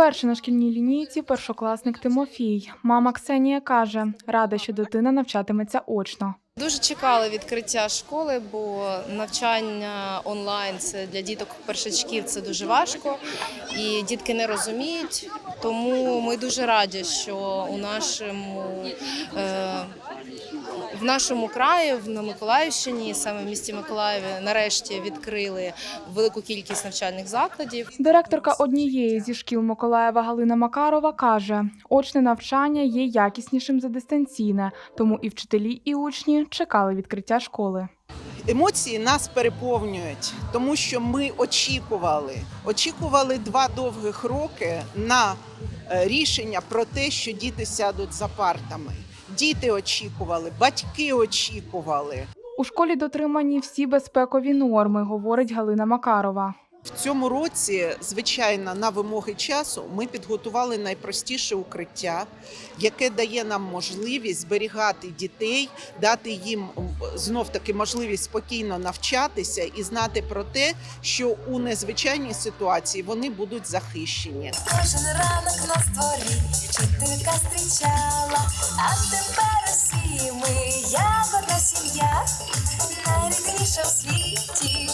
Вперше на шкільній лінійці першокласник Тимофій. Мама Ксенія каже, рада, що дитина навчатиметься очно. Дуже чекали відкриття школи, бо навчання онлайн це для діток першачків це дуже важко, і дітки не розуміють. Тому ми дуже раді, що у нашому е, в нашому краї, в на Миколаївщині, саме в місті Миколаєві, нарешті відкрили велику кількість навчальних закладів. Директорка однієї зі шкіл Миколаєва Галина Макарова каже, очне навчання є якіснішим за дистанційне, тому і вчителі, і учні чекали відкриття школи. Емоції нас переповнюють, тому що ми очікували. Очікували два довгих роки на е, рішення про те, що діти сядуть за партами. Діти очікували, батьки очікували. У школі дотримані всі безпекові норми, говорить Галина Макарова. В цьому році, звичайно, на вимоги часу ми підготували найпростіше укриття, яке дає нам можливість зберігати дітей, дати їм знов таки можливість спокійно навчатися і знати про те, що у незвичайній ситуації вони будуть захищені. Кожен ранок на дворі вчителька зустрічала, а тепер усі ми як одна сім'я, найрідніша в світі.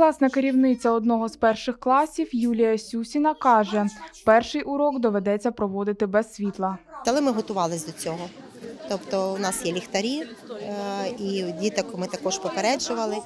Класна керівниця одного з перших класів Юлія Сюсіна каже, перший урок доведеться проводити без світла. Але ми готувалися до цього. Тобто у нас є ліхтарі, е, і діток ми також попереджували.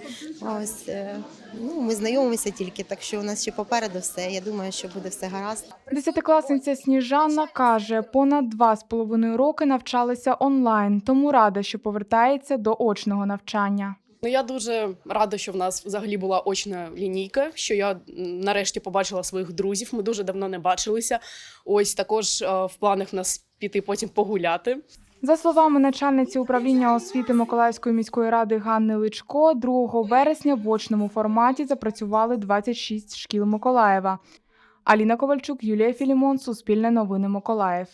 Ось е, ну ми знайомимося тільки, так що у нас ще попереду все. Я думаю, що буде все гаразд. Десятикласниця Сніжанна каже, понад два з половиною роки навчалися онлайн, тому рада, що повертається до очного навчання. Ну я дуже рада, що в нас взагалі була очна лінійка. Що я нарешті побачила своїх друзів. Ми дуже давно не бачилися. Ось також е, в планах нас піти потім погуляти. За словами начальниці управління освіти Миколаївської міської ради Ганни Личко, 2 вересня в очному форматі запрацювали 26 шкіл Миколаєва. Аліна Ковальчук, Юлія Філімон, Суспільне новини Миколаїв.